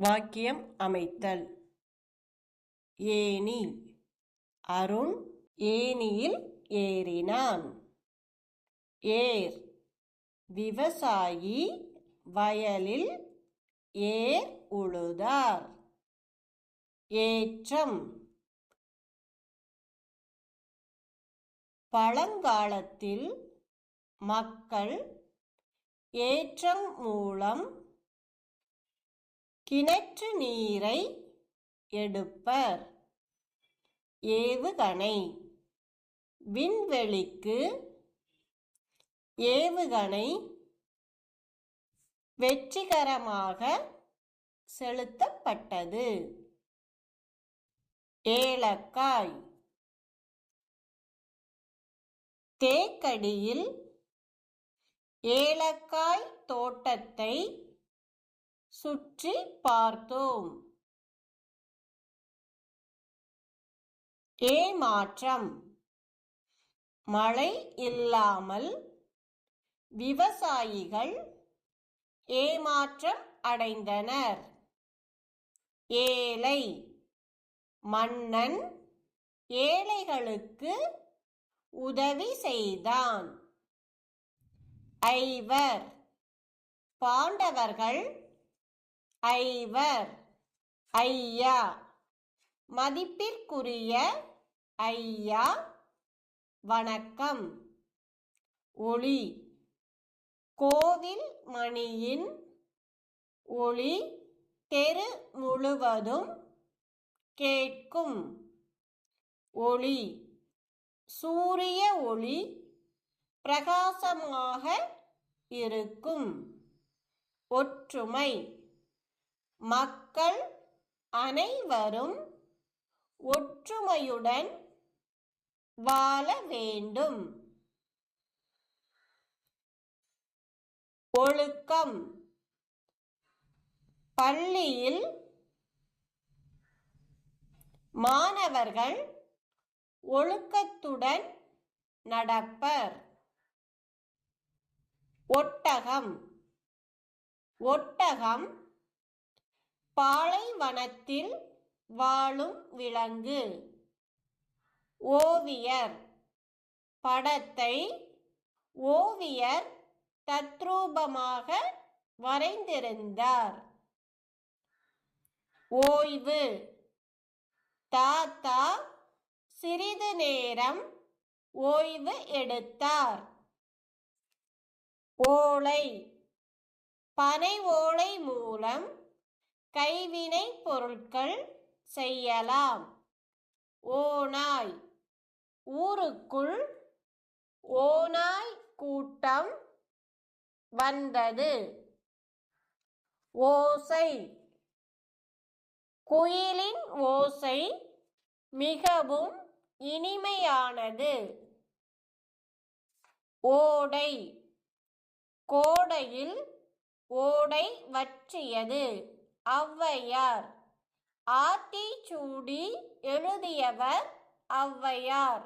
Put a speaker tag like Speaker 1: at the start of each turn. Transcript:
Speaker 1: வாக்கியம் அமைத்தல். ஏனி அருண் ஏனியில் ஏறினான். ஏர். விவசாயி வயலில் ஏர் உழுதார். ஏற்றம். பழங்காலத்தில் மக்கள் ஏற்றம் மூலம் கிணற்று நீரை எடுப்பர். ஏவுகணை. விண்வெளிக்கு ஏவுகணை வெற்றிகரமாக செலுத்தப்பட்டது. ஏலக்காய். தேக்கடியில் ஏலக்காய் தோட்டத்தை சுற்றி பார்த்தோம். ஏமாற்றம். மழை இல்லாமல் விவசாயிகள் ஏமாற்றம் அடைந்தனர். ஏழை. மன்னன் ஏழைகளுக்கு உதவி செய்தான். ஐவர். பாண்டவர்கள் ஐவர் ஐயா. மதிப்பிற்குரிய ஐயா வணக்கம். ஒளி கோவில் மணியின் ஒளி தெரு முழுவதும் கேட்கும். ஒளி சூரிய ஒளி பிரகாசமாக இருக்கும். ஒற்றுமை மக்கள் அனைவரும் ஒற்றுமையுடன் வாழ வேண்டும். ஒழுக்கம். பள்ளியில் மாணவர்கள் ஒழுக்கத்துடன் நடப்பர். ஒட்டகம். ஒட்டகம் பாலைவனத்தில் வாழும் விலங்கு. ஓவியர். படத்தை ஓவியர் தத்ரூபமாக வரைந்திருந்தார். ஓய்வு. தாத்தா சிறிது நேரம் ஓய்வு எடுத்தார். ஓலை. பனை ஓலை மூலம் கைவினை பொருட்கள் செய்யலாம். ஓநாய். ஊருக்குள் ஓநாய் கூட்டம் வந்தது. ஓசை. குயிலின் ஓசை மிகவும் இனிமையானது. ஓடை. கோடையில் ஓடை வற்றியது. ஔவையார். ஆத்திச்சூடி எழுதியவர் ஔவையார்.